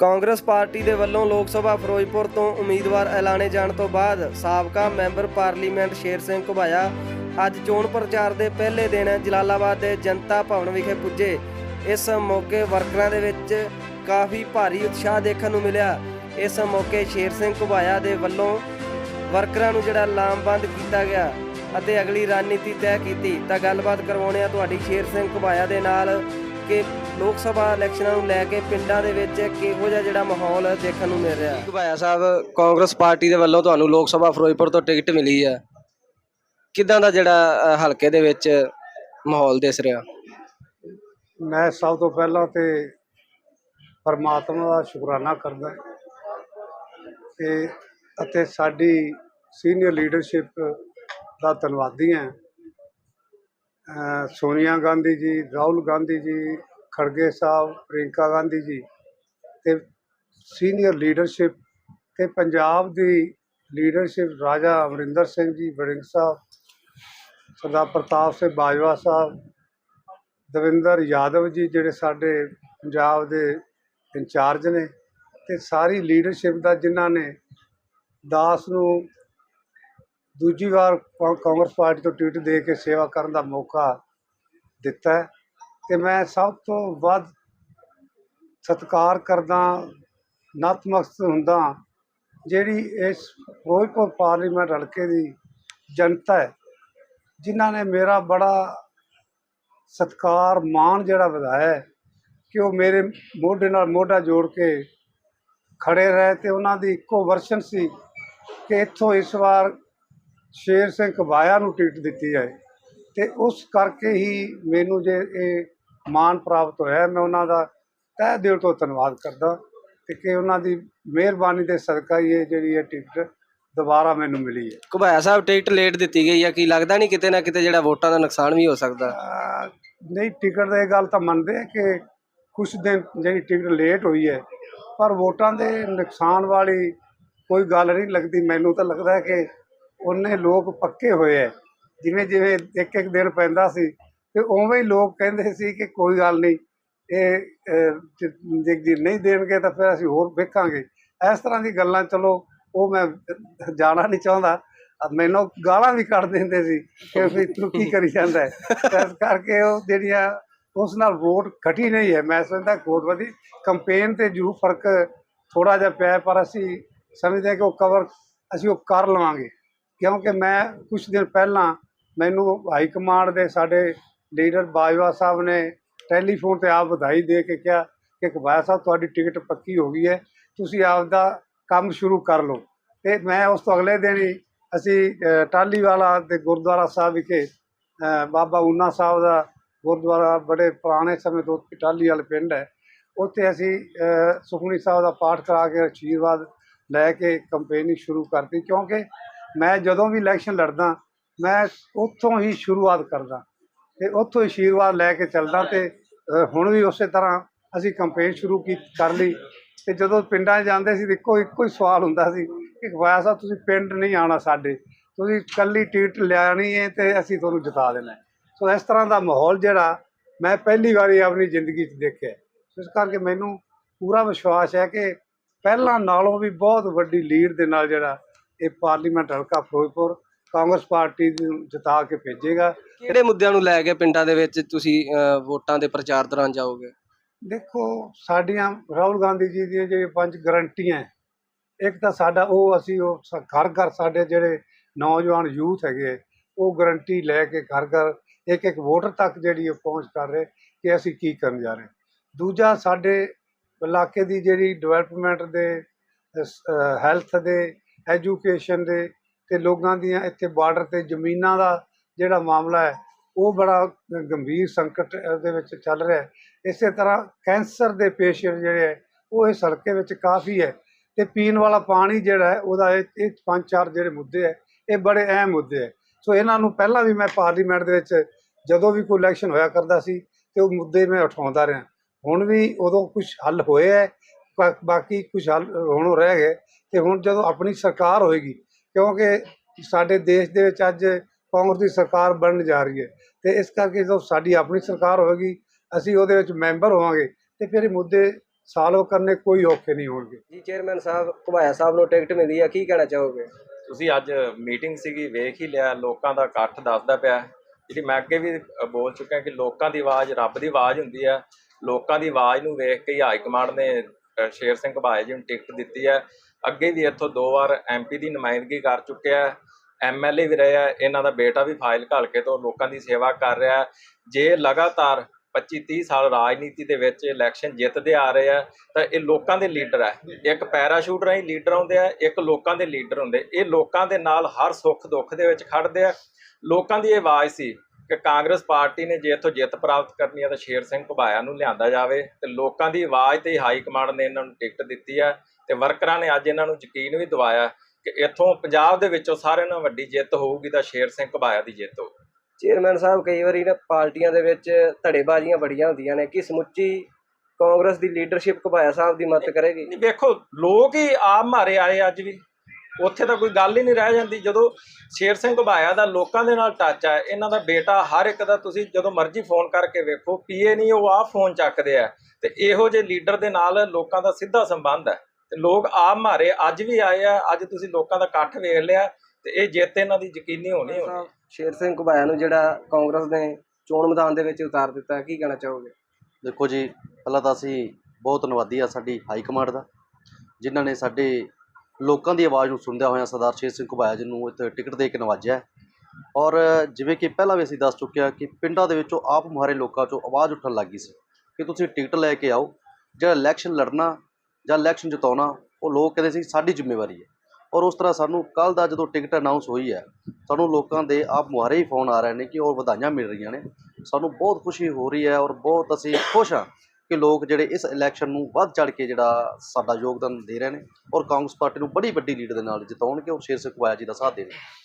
Congress party ਦੇ ਵੱਲੋਂ ਲੋਕ ਸਭਾ ਫਿਰੋਜ਼ਪੁਰ ਤੋਂ ਉਮੀਦਵਾਰ ਐਲਾਨੇ ਜਾਣ ਤੋਂ ਬਾਅਦ ਸਾਬਕਾ ਮੈਂਬਰ ਪਾਰਲੀਮੈਂਟ ਸ਼ੇਰ ਸਿੰਘ ਘੁਬਾਇਆ। ਅੱਜ ਚੋਣ ਪ੍ਰਚਾਰ ਦੇ ਪਹਿਲੇ ਦਿਨ ਜਲਾਲਾਬਾਦ ਦੇ ਜਨਤਾ ਭਵਨ ਵਿਖੇ ਪੁੱਜੇ। ਇਸ ਮੌਕੇ ਵਰਕਰਾਂ ਦੇ ਵਿੱਚ ਕਾਫੀ ਭਾਰੀ ਉਤਸ਼ਾਹ ਦੇਖਣ ਨੂੰ ਮਿਲਿਆ। ਇਸ ਮੌਕੇ ਸ਼ੇਰ ਸਿੰਘ ਘੁਬਾਇਆ ਦੇ ਵੱਲੋਂ ਵਰਕਰਾਂ ਨੂੰ ਜਿਹੜਾ ਲਾਮਬੰਦ ਕੀਤਾ ਗਿਆ ਅਤੇ ਅਗਲੀ ਰਣਨੀਤੀ ਤੈਅ ਕੀਤੀ। ਤਾਂ ਗੱਲਬਾਤ ਕਰਵਾਉਣੇ ਆ ਤੁਹਾਡੀ ਸ਼ੇਰ ਸਿੰਘ ਘੁਬਾਇਆ ਦੇ ਨਾਲ। ਕਿ ਲੋਕ ਸਭਾ ਇਲੈਕਸ਼ਨਾਂ ਨੂੰ ਲੈ ਕੇ ਪਿੰਡਾਂ ਦੇ ਵਿੱਚ ਕਿਹੋ ਜਿਹਾ ਜਿਹੜਾ ਮਾਹੌਲ ਦੇਖਣ ਨੂੰ ਮਿਲ ਰਿਹਾ ਘੁਬਾਇਆ ਸਾਹਿਬ ਕਾਂਗਰਸ ਪਾਰਟੀ ਦੇ ਵੱਲੋਂ ਤੁਹਾਨੂੰ ਲੋਕ ਸਭਾ ਫਿਰੋਜ਼ਪੁਰ ਤੋਂ ਟਿਕਟ ਮਿਲੀ ਹੈ। ਕਿਦਾਂ ਦਾ ਜਿਹੜਾ ਹਲਕੇ ਦੇ ਵਿੱਚ ਮਾਹੌਲ ਦਿਸ ਰਿਹਾ? ਮੈਂ ਸਭ ਤੋਂ ਪਹਿਲਾਂ ਤੇ ਪਰਮਾਤਮਾ ਦਾ ਸ਼ੁਕਰਾਨਾ ਕਰਦਾ ਤੇ ਅਤੇ ਸਾਡੀ ਸੀਨੀਅਰ ਲੀਡਰਸ਼ਿਪ ਦਾ ਧੰਨਵਾਦੀ ਹਾਂ। ਸੋਨੀਆ ਗਾਂਧੀ ਜੀ, ਰਾਹੁਲ ਗਾਂਧੀ ਜੀ, ਖੜਗੇ ਸਾਹਿਬ ਪ੍ਰਿੰਕਾ ਗਾਂਧੀ ਜੀ ਤੇ ਸੀਨੀਅਰ ਲੀਡਰਸ਼ਿਪ ਤੇ ਪੰਜਾਬ ਦੀ ਲੀਡਰਸ਼ਿਪ ਰਾਜਾ ਅਮਰਿੰਦਰ ਸਿੰਘ ਜੀ, ਵੜਿੰਗ ਸਾਹਿਬ, ਸਰਦਾਰ ਪ੍ਰਤਾਪ ਸਿੰਘ ਬਾਜਵਾ ਸਾਹਿਬ, ਦਵਿੰਦਰ ਯਾਦਵ ਜੀ ਜਿਹੜੇ ਸਾਡੇ ਪੰਜਾਬ ਦੇ ਇੰਚਾਰਜ ਨੇ ਤੇ ਸਾਰੀ ਲੀਡਰਸ਼ਿਪ ਦਾ ਜਿਨ੍ਹਾਂ ਨੇ ਦਾਸ ਨੂੰ ਦੂਜੀ ਵਾਰ ਕਾ- ਕਾਂਗਰਸ ਪਾਰਟੀ ਤੋਂ ਟਿਕਟ ਦੇ ਕੇ ਸੇਵਾ ਕਰਨ ਦਾ ਮੌਕਾ ਦਿੱਤਾ ਹੈ ਤੇ ਮੈਂ ਸਭ ਤੋਂ ਵੱਧ ਸਤਿਕਾਰ ਕਰਦਾ ਨਤਮਸਤ ਹੁੰਦਾ ਜਿਹੜੀ ਇਸ ਫਿਰੋਜ਼ਪੁਰ ਪਾਰਲੀਮੈਂਟ ਹਲਕੇ ਦੀ ਜਨਤਾ ਹੈ, ਜਿਨ੍ਹਾਂ ਨੇ ਮੇਰਾ ਬੜਾ ਸਤਿਕਾਰ, ਮਾਣ ਜਿਹੜਾ ਵਧਾਇਆ ਕਿ ਉਹ ਮੇਰੇ ਮੋਢੇ ਨਾਲ ਮੋਢਾ ਜੋੜ ਕੇ ਖੜੇ ਰਹੇ ਤੇ ਉਹਨਾਂ ਦੀ ਇੱਕੋ ਵਰਸ਼ਨ ਸੀ ਕਿ ਇੱਥੋਂ ਇਸ ਵਾਰ ਸ਼ੇਰ ਸਿੰਘ ਕਬਾਇਆ ਨੂੰ ਟਿਕਟ ਦਿੱਤੀ ਜਾਏ ਤੇ ਉਸ ਕਰਕੇ ਹੀ ਮੈਨੂੰ ਜੇ ਇਹ ਮਾਣ ਪ੍ਰਾਪਤ ਹੋਇਆ ਮੈਂ ਉਹਨਾਂ ਦਾ ਤਹਿ ਦਿਲ ਤੋਂ ਧੰਨਵਾਦ ਕਰਦਾ ਤੇ ਕਿ ਉਹਨਾਂ ਦੀ ਮਿਹਰਬਾਨੀ ਦੇ ਸਦਕਾ ਹੀ ਇਹ ਜਿਹੜੀ ਇਹ ਟਿਕਟ ਦੁਬਾਰਾ ਮੈਨੂੰ ਮਿਲੀ ਹੈ। ਘੁਬਾਇਆ ਸਾਹਿਬ ਟਿਕਟ ਲੇਟ ਦਿੱਤੀ ਗਈ ਹੈ ਕੀ ਲੱਗਦਾ ਨਹੀਂ ਕਿਤੇ ਨਾ ਕਿਤੇ ਜਿਹੜਾ ਵੋਟਾਂ ਦਾ ਨੁਕਸਾਨ ਵੀ ਹੋ ਸਕਦਾ? ਅਹ ਨਹੀਂ ਟਿਕਟ ਦਾ ਇਹ ਗੱਲ ਤਾਂ ਮੰਨਦੇ ਆ ਕਿ ਕੁਝ ਦਿਨ ਜਿਹੜੀ ਟਿਕਟ ਲੇਟ ਹੋਈ ਹੈ ਪਰ ਵੋਟਾਂ ਦੇ ਨੁਕਸਾਨ ਵਾਲੀ ਕੋਈ ਗੱਲ ਨਹੀਂ ਲੱਗਦੀ। ਮੈਨੂੰ ਤਾਂ ਲੱਗਦਾ ਹੈ ਕਿ ਉਹਨੇ ਲੋਕ ਪੱਕੇ ਹੋਏ ਹੈ ਜਿਵੇਂ ਜਿਵੇਂ ਇੱਕ ਇੱਕ ਦਿਨ ਪੈਂਦਾ ਸੀ, ਤੇ ਉਵੇਂ ਹੀ ਲੋਕ ਕਹਿੰਦੇ ਸੀ ਕਿ ਕੋਈ ਗੱਲ ਨਹੀਂ, ਇਹ ਜੇ ਜੇ- ਨਹੀਂ ਦੇਣਗੇ ਤਾਂ ਫਿਰ ਅਸੀਂ ਹੋਰ ਵੇਖਾਂਗੇ। ਇਸ ਤਰ੍ਹਾਂ ਦੀ ਗੱਲਾਂ, ਚਲੋ, ਉਹ ਮੈਂ ਜਾਣਾ ਨਹੀਂ ਚਾਹੁੰਦਾ। ਮੈਨੂੰ ਗਾਲਾਂ ਵੀ ਕੱਢ ਦਿੰਦੇ ਸੀ ਕਿ ਵੀ ਤੂੰ ਕੀ ਕਰੀ ਜਾਂਦਾ ਹੈ ਇਸ ਕਰਕੇ ਉਹ ਜਿਹੜੀਆਂ, ਉਸ ਨਾਲ ਵੋਟ ਘਟੀ ਨਹੀਂ ਹੈ ਮੈਂ ਸਮਝਦਾ ਵੋਟ ਵਧੀ। ਕੰਪੇਨ ਤੇ ਜ਼ਰੂਰ ਫ਼ਰਕ ਥੋੜਾ ਜਿਹਾ ਪਿਆ, ਪਰ ਅਸੀਂ ਸਮਝਦੇ ਹਾਂ ਕਿ ਉਹ ਕਵਰ ਅਸੀਂ ਉਹ ਕਰ ਲਵਾਂਗੇ। ਕਿਉਂਕਿ ਮੈਂ ਕੁਝ ਦਿਨ ਪਹਿਲਾਂ ਮੈਨੂੰ ਹਾਈ ਕਮਾਂਡ ਦੇ ਸਾਡੇ ਲੀਡਰ ਬਾਜਵਾ ਸਾਹਿਬ ਨੇ ਟੈਲੀਫੋਨ ਤੇ ਆਪ ਵਧਾਈ ਦੇ ਕੇ ਕਿਹਾ ਕਿ ਕਬਾਇਆ ਸਾਹਿਬ ਤੁਹਾਡੀ ਟਿਕਟ ਪੱਕੀ ਹੋ ਗਈ ਹੈ ਤੁਸੀਂ ਆਪ ਦਾ ਕੰਮ ਸ਼ੁਰੂ ਕਰ ਲਓ। ਤੇ ਮੈਂ ਉਸ ਤੋਂ ਅਗਲੇ ਦਿਨ ਹੀ ਅਸੀਂ ਅ, ਟਾਹਲੀਵਾਲਾ ਦੇ ਗੁਰਦੁਆਰਾ ਸਾਹਿਬ ਵਿਖੇ ਬਾਬਾ ਊਨਾ ਸਾਹਿਬ ਦਾ ਗੁਰਦੁਆਰਾ ਬੜੇ ਪੁਰਾਣੇ ਸਮੇਂ ਤੋਂ ਟਾਹਲੀ ਵਾਲੇ ਪਿੰਡ ਹੈ। ਉੱਥੇ ਅਸੀਂ ਸੁਖਮਨੀ ਸਾਹਿਬ ਦਾ ਪਾਠ ਕਰਾ ਕੇ ਆਸ਼ੀਰਵਾਦ ਲੈ ਕੇ ਕੰਪੇਨਿੰਗ ਸ਼ੁਰੂ ਕਰਤੀ ਕਿਉਂਕਿ ਮੈਂ ਜਦੋਂ ਵੀ ਇਲੈਕਸ਼ਨ ਲੜਦਾ, ਮੈਂ ਉੱਥੋਂ ਹੀ ਸ਼ੁਰੂਆਤ ਕਰਦਾ ਤੇ ਉੱਥੋਂ ਹੀ ਆਸ਼ੀਰਵਾਦ ਲੈ ਕੇ ਚੱਲਦਾ ਤੇ ਹੁਣ ਵੀ ਉਸੇ ਤਰ੍ਹਾਂ ਅਸੀਂ ਕੰਪੇਨ ਸ਼ੁਰੂ ਕੀ, ਕਰ ਲਈ ਤੇ ਜਦੋਂ ਪਿੰਡਾਂ 'ਚ ਜਾਂਦੇ ਸੀ ਤੇ ਇੱਕੋ ਇੱਕੋ ਹੀ ਸਵਾਲ ਹੁੰਦਾ ਸੀ ਕਿ ਖਵਾਇਆ ਸਾਹਿਬ, ਤੁਸੀਂ ਪਿੰਡ ਨਹੀਂ ਆਉਣਾ ਸਾਡੇ, ਤੁਸੀਂ ਕੱਲੀ ਟਿਕਟ ਲਿਆਣੀ ਹੈ ਤੇ ਅਸੀਂ ਤੁਹਾਨੂੰ ਜਿਤਾ ਦੇਣਾ ਸੋ ਇਸ ਤਰ੍ਹਾਂ ਦਾ ਮਾਹੌਲ ਜਿਹੜਾ ਮੈਂ ਪਹਿਲੀ ਵਾਰੀ ਆਪਣੀ ਜ਼ਿੰਦਗੀ 'ਚ ਦੇਖਿਆ ਇਸ ਕਰਕੇ ਮੈਨੂੰ ਪੂਰਾ ਵਿਸ਼ਵਾਸ ਹੈ ਕਿ ਪਹਿਲਾਂ ਨਾਲੋਂ ਵੀ ਬਹੁਤ ਵੱਡੀ ਲੀਡ ਦੇ ਨਾਲ ਜਿਹੜਾ ਇਹ ਪਾਰਲੀਮੈਂਟ ਹਲਕਾ ਫਿਰੋਜ਼ਪੁਰ ਕਾਂਗਰਸ ਪਾਰਟੀ ਨੂੰ ਜਿਤਾ ਕੇ ਭੇਜੇਗਾ। ਕਿਹੜੇ ਮੁੱਦਿਆਂ ਨੂੰ ਲੈ ਕੇ ਪਿੰਡਾਂ ਦੇ ਵਿੱਚ ਤੁਸੀਂ ਵੋਟਾਂ ਦੇ ਪ੍ਰਚਾਰ ਦੌਰਾਨ ਜਾਓਗੇ? ਦੇਖੋ ਸਾਡੀਆਂ ਰਾਹੁਲ ਗਾਂਧੀ ਜੀ ਦੀਆਂ ਜਿਹੜੀਆਂ ਪੰਜ ਗਰੰਟੀਆਂ ਹੈ, ਇੱਕ ਤਾਂ ਸਾਡਾ ਉਹ ਅਸੀਂ ਉਹ ਸ- ਘਰ ਘਰ ਸਾਡੇ ਜਿਹੜੇ ਨੌਜਵਾਨ ਯੂਥ ਹੈਗੇ ਹੈ, ਉਹ ਗਰੰਟੀ ਲੈ ਕੇ ਘਰ ਘਰ ਇੱਕ ਇੱਕ ਵੋਟਰ ਤੱਕ ਜਿਹੜੀ ਉਹ ਪਹੁੰਚ ਕਰ ਰਹੇ ਕਿ ਅਸੀਂ ਕੀ ਕਰਨ ਜਾ ਰਹੇ। ਦੂਜਾ ਸਾਡੇ ਇਲਾਕੇ ਦੀ ਜਿਹੜੀ ਡਿਵੈਲਪਮੈਂਟ ਦੇ ਹੈਲਥ ਦੇ ਐਜੂਕੇਸ਼ਨ ਦੇ ਤੇ ਲੋਕਾਂ ਦੀਆਂ ਇੱਥੇ ਬਾਰਡਰ ਤੇ ਜ਼ਮੀਨਾਂ ਦਾ ਜਿਹੜਾ ਮਾਮਲਾ ਹੈ, ਉਹ ਬੜਾ ਗੰਭੀਰ ਸੰਕਟ ਦੇ ਵਿੱਚ ਚੱਲ ਰਿਹਾ ਹੈ। ਇਸੇ ਤਰ੍ਹਾਂ ਕੈਂਸਰ ਦੇ ਪੇਸ਼ੈਂਟ ਜਿਹੜੇ ਹੈ, ਉਹ ਇਸ ਹਲਕੇ ਵਿੱਚ ਕਾਫੀ ਹੈ ਤੇ ਪੀਣ ਵਾਲਾ ਪਾਣੀ ਜਿਹੜਾ ਹੈ, ਉਹਦਾ ਇਹ ਪੰਜ ਚਾਰ ਜਿਹੜੇ ਮੁੱਦੇ ਹੈ, ਇਹ ਬੜੇ ਅਹਿਮ ਮੁੱਦੇ ਹੈ। ਸੋ ਇਹਨਾਂ ਨੂੰ ਪਹਿਲਾਂ ਵੀ ਮੈਂ ਪਾਰਲੀਮੈਂਟ ਦੇ ਵਿੱਚ ਜਦੋਂ ਵੀ ਕੋਈ ਇਲੈਕਸ਼ਨ ਹੋਇਆ ਕਰਦਾ ਸੀ, ਤੇ ਉਹ ਮੁੱਦੇ ਮੈਂ ਉਠਾਉਂਦਾ ਰਿਹਾ। ਹੁਣ ਵੀ ਉਦੋਂ ਕੁਝ ਹੱਲ ਹੋਇਆ ਹੈ ਬਾ- ਬਾਕੀ ਕੁਝ ਹੱਲ ਹੁਣ ਰਹਿ ਗਏ ਤੇ ਹੁਣ ਜਦੋਂ ਆਪਣੀ ਸਰਕਾਰ ਹੋਏਗੀ ਕਿਉਂਕਿ ਸਾਡੇ ਦੇਸ਼ ਦੇ ਵਿੱਚ ਅੱਜ ਕਾਂਗਰਸ ਦੀ ਸਰਕਾਰ ਬਣਨ ਜਾ ਰਹੀ ਹੈ ਤੇ ਇਸ ਕਰਕੇ ਜਦੋਂ ਸਾਡੀ ਆਪਣੀ ਸਰਕਾਰ ਹੋਵੇਗੀ ਅਸੀਂ ਉਹਦੇ ਵਿੱਚ ਮੈਂਬਰ ਹੋਵਾਂਗੇ ਤੇ ਫਿਰ ਇਹ ਮੁੱਦੇ ਸਾਲੋ ਕਰਨੇ ਕੋਈ ਔਖੇ ਨਹੀਂ ਹੋਣਗੇ। ਜੀ ਚੇਅਰਮੈਨ ਸਾਹਿਬ ਘੁਬਾਇਆ ਸਾਹਿਬ ਨੂੰ ਟਿਕਟ ਮਿਲੀ ਹੈ ਕੀ ਕਹਿਣਾ ਚਾਹੋਗੇ? ਤੁਸੀਂ ਅੱਜ ਮੀਟਿੰਗ ਸੀਗੀ ਵੇਖ ਹੀ ਲਿਆ ਲੋਕਾਂ ਦਾ ਇਕੱਠ ਦੱਸਦਾ ਪਿਆ। ਜਿਹੜੀ ਮੈਂ ਅੱਗੇ ਵੀ ਅ, ਬੋਲ ਚੁੱਕਿਆ ਕਿ ਲੋਕਾਂ ਦੀ ਆਵਾਜ਼ ਰੱਬ ਦੀ ਆਵਾਜ਼ ਹੁੰਦੀ ਹੈ ਲੋਕਾਂ ਦੀ ਆਵਾਜ਼ ਨੂੰ ਵੇਖ ਕੇ ਹੀ ਹਾਈ ਕਮਾਂਡ ਨੇ ਸ਼ੇਰ ਸਿੰਘ ਘਬਾਏ ਜੀ ਨੂੰ ਟਿਕਟ ਦਿੱਤੀ ਹੈ। ਅੱਗੇ ਵੀ ਇੱਥੋਂ ਦੋ ਵਾਰ ਐਮਪੀ ਦੀ ਨੁਮਾਇੰਦਗੀ ਕਰ ਚੁੱਕਿਆ ਐਮਐਲਏ ਵੀ ਰਿਹਾ ਇਹਨਾਂ ਦਾ ਬੇਟਾ ਵੀ ਫਾਈਲ ਘਾਲ ਕੇ ਤੋਂ ਲੋਕਾਂ ਦੀ ਸੇਵਾ ਕਰ ਰਿਹਾ ਜੇ ਲਗਾਤਾਰ 25 30 ਸਾਲ ਰਾਜਨੀਤੀ ਦੇ ਵਿੱਚ ਇਲੈਕਸ਼ਨ ਜਿੱਤਦੇ ਆ ਰਹੇ ਆ ਤਾਂ ਇਹ ਲੋਕਾਂ ਦੇ ਲੀਡਰ ਹੈ। ਇੱਕ ਪੈਰਾਸ਼ੂਟ ਰਾਹੀਂ ਲੀਡਰ ਆਉਂਦੇ ਆ, ਇੱਕ ਲੋਕਾਂ ਦੇ ਲੀਡਰ ਹੁੰਦੇ। ਇਹ ਲੋਕਾਂ ਦੇ ਨਾਲ ਹਰ ਸੁੱਖ ਦੁੱਖ ਦੇ ਵਿੱਚ ਖੜਦੇ ਆ। ਲੋਕਾਂ ਦੀ ਇਹ ਆਵਾਜ਼ ਸੀ ਕਿ ਕਾਂਗਰਸ ਪਾਰਟੀ ਨੇ ਜੇ ਇੱਥੋਂ ਜਿੱਤ ਪ੍ਰਾਪਤ ਕਰਨੀ ਹੈ ਤਾਂ ਸ਼ੇਰ ਸਿੰਘ ਘੁਬਾਇਆ ਨੂੰ ਲਿਆਂਦਾ ਜਾਵੇ ਤੇ ਲੋਕਾਂ ਦੀ ਆਵਾਜ਼ ਤੇ ਹਾਈ ਕਮਾਂਡ ਨੇ ਇਹਨਾਂ ਨੂੰ ਟਿਕਟ ਦਿੱਤੀ ਹੈ ਤੇ ਵਰਕਰਾਂ ਨੇ ਅੱਜ ਇਹਨਾਂ ਨੂੰ ਯਕੀਨ ਵੀ ਦਿਵਾਇਆ ਕਿ ਇੱਥੋਂ ਪੰਜਾਬ ਦੇ ਵਿੱਚੋਂ ਸਾਰਿਆਂ ਨਾਲੋਂ ਵੱਡੀ ਜਿੱਤ ਹੋਊਗੀ ਤਾਂ ਸ਼ੇਰ ਸਿੰਘ ਘੁਬਾਇਆ ਦੀ ਜਿੱਤ ਹੋਊਗੀ ਚੇਅਰਮੈਨ ਸਾਹਿਬ ਕਈ ਵਾਰੀ ਨਾ ਪਾਰਟੀਆਂ ਦੇ ਵਿੱਚ ਧੜੇਬਾਜ਼ੀਆਂ ਬੜੀਆਂ ਹੁੰਦੀਆਂ ਨੇ। ਕਿ ਸਮੁੱਚੀ ਕਾਂਗਰਸ ਦੀ ਲੀਡਰਸ਼ਿਪ ਘੁਬਾਇਆ ਸਾਹਿਬ ਦੀ ਮਦਦ ਕਰੇਗੀ? ਨਹੀਂ ਵੇਖੋ ਲੋਕ ਹੀ ਆਪ ਮਾਰੇ ਆਏ ਅੱਜ ਵੀ। ਉੱਥੇ ਤਾਂ ਕੋਈ ਗੱਲ ਹੀ ਨਹੀਂ ਰਹਿ ਜਾਂਦੀ। ਜਦੋਂ ਸ਼ੇਰ ਸਿੰਘ ਘੁਬਾਇਆ ਦਾ ਲੋਕਾਂ ਦੇ ਨਾਲ ਟੱਚ ਹੈ ਇਹਨਾਂ ਦਾ ਬੇਟਾ ਹਰ ਇੱਕ ਦਾ ਤੁਸੀਂ ਜਦੋਂ ਮਰਜ਼ੀ ਫੋਨ ਕਰਕੇ ਵੇਖੋ ਪੀਏ ਨਹੀਂ ਉਹ ਆਪ ਫੋਨ ਚੱਕਦੇ ਆ। ਤੇ ਇਹੋ ਜਿਹੇ ਲੀਡਰ ਦੇ ਨਾਲ ਲੋਕਾਂ ਦਾ ਸਿੱਧਾ ਸੰਬੰਧ ਹੈ ਤੇ ਲੋਕ ਆਪ ਮਾਰੇ ਅੱਜ ਵੀ ਆਏ ਆ ਅੱਜ ਤੁਸੀਂ ਲੋਕਾਂ ਦਾ ਇਕੱਠ ਵੇਖ ਲਿਆ ਤੇ ਇਹ ਜਿੱਤ ਇਹਨਾਂ ਦੀ ਯਕੀਨੀ ਹੋਣੀ ਹੋਣੀ। ਸ਼ੇਰ ਸਿੰਘ ਘੁਬਾਇਆ ਨੂੰ ਜਿਹੜਾ ਕਾਂਗਰਸ ਨੇ ਚੋਣ ਮੈਦਾਨ ਦੇ ਵਿੱਚ ਉਤਾਰ ਦਿੱਤਾ ਕੀ ਕਹਿਣਾ ਚਾਹੋਗੇ? ਦੇਖੋ ਜੀ ਪਹਿਲਾਂ ਤਾਂ ਅਸੀਂ ਬਹੁਤ ਧੰਨਵਾਦੀ ਆ ਸਾਡੀ ਹਾਈ ਕਮਾਂਡ ਦਾ ਜਿਨ੍ਹਾਂ ਨੇ ਸਾਡੇ ਲੋਕਾਂ ਦੀ ਆਵਾਜ਼ ਨੂੰ ਸੁਣਦਿਆਂ ਹੋਇਆਂ ਸਰਦਾਰ ਸ਼ੇਰ ਸਿੰਘ ਘੁਬਾਇਆ ਜੀ ਨੂੰ ਇੱਥੇ ਟਿਕਟ ਦੇ ਕੇ ਨਵਾਜਿਆ ਔਰ ਜਿਵੇਂ ਕਿ ਪਹਿਲਾਂ ਵੀ ਅਸੀਂ ਦੱਸ ਚੁੱਕੇ ਹਾਂ ਕਿ ਪਿੰਡਾਂ ਦੇ ਵਿੱਚੋਂ ਆਪ ਮੁਹਾਰੇ ਲੋਕਾਂ 'ਚੋਂ ਆਵਾਜ਼ ਉੱਠਣ ਲੱਗੀ ਸੀ ਕਿ ਤੁਸੀਂ ਟਿਕਟ ਲੈ ਕੇ ਆਓ, ਜਿਹੜਾ ਇਲੈਕਸ਼ਨ ਲੜਨਾ ਜਾਂ ਇਲੈਕਸ਼ਨ ਜਿਤਾਉਣਾ, ਉਹ ਲੋਕ ਕਹਿੰਦੇ ਸੀ ਸਾਡੀ ਜ਼ਿੰਮੇਵਾਰੀ ਹੈ। ਔਰ ਉਸ ਤਰ੍ਹਾਂ ਸਾਨੂੰ ਕੱਲ ਦਾ ਜਦੋਂ ਟਿਕਟ ਅਨਾਉਂਸ ਹੋਈ ਹੈ, ਸਾਨੂੰ ਲੋਕਾਂ ਦੇ ਆਪ ਮੁਹਾਰੇ ਹੀ ਫੋਨ ਆ ਰਹੇ ਨੇ ਕਿ ਔਰ ਵਧਾਈਆਂ ਮਿਲ ਰਹੀਆਂ ਨੇ। ਸਾਨੂੰ ਬਹੁਤ ਖੁਸ਼ੀ ਹੋ ਰਹੀ ਹੈ ਔਰ ਬਹੁਤ ਅਸੀਂ ਖੁਸ਼ ਹਾਂ ਕਿ ਲੋਕ ਜਿਹੜੇ ਇਸ ਇਲੈਕਸ਼ਨ ਨੂੰ ਵੱਧ ਚੜ ਕੇ ਜਿਹੜਾ ਸਾਡਾ ਯੋਗਦਾਨ ਦੇ ਰਹੇ ਨੇ ਔਰ ਕਾਂਗਰਸ ਪਾਰਟੀ ਨੂੰ ਬੜੀ ਵੱਡੀ ਲੀਡ ਦੇ ਨਾਲ ਜਿਤਾਉਣਗੇ ਔਰ ਸ਼ੇਰ ਸਿੰਘ ਘੁਬਾਇਆ ਜੀ ਦਾ ਸਾਥ ਦੇਣਗੇ।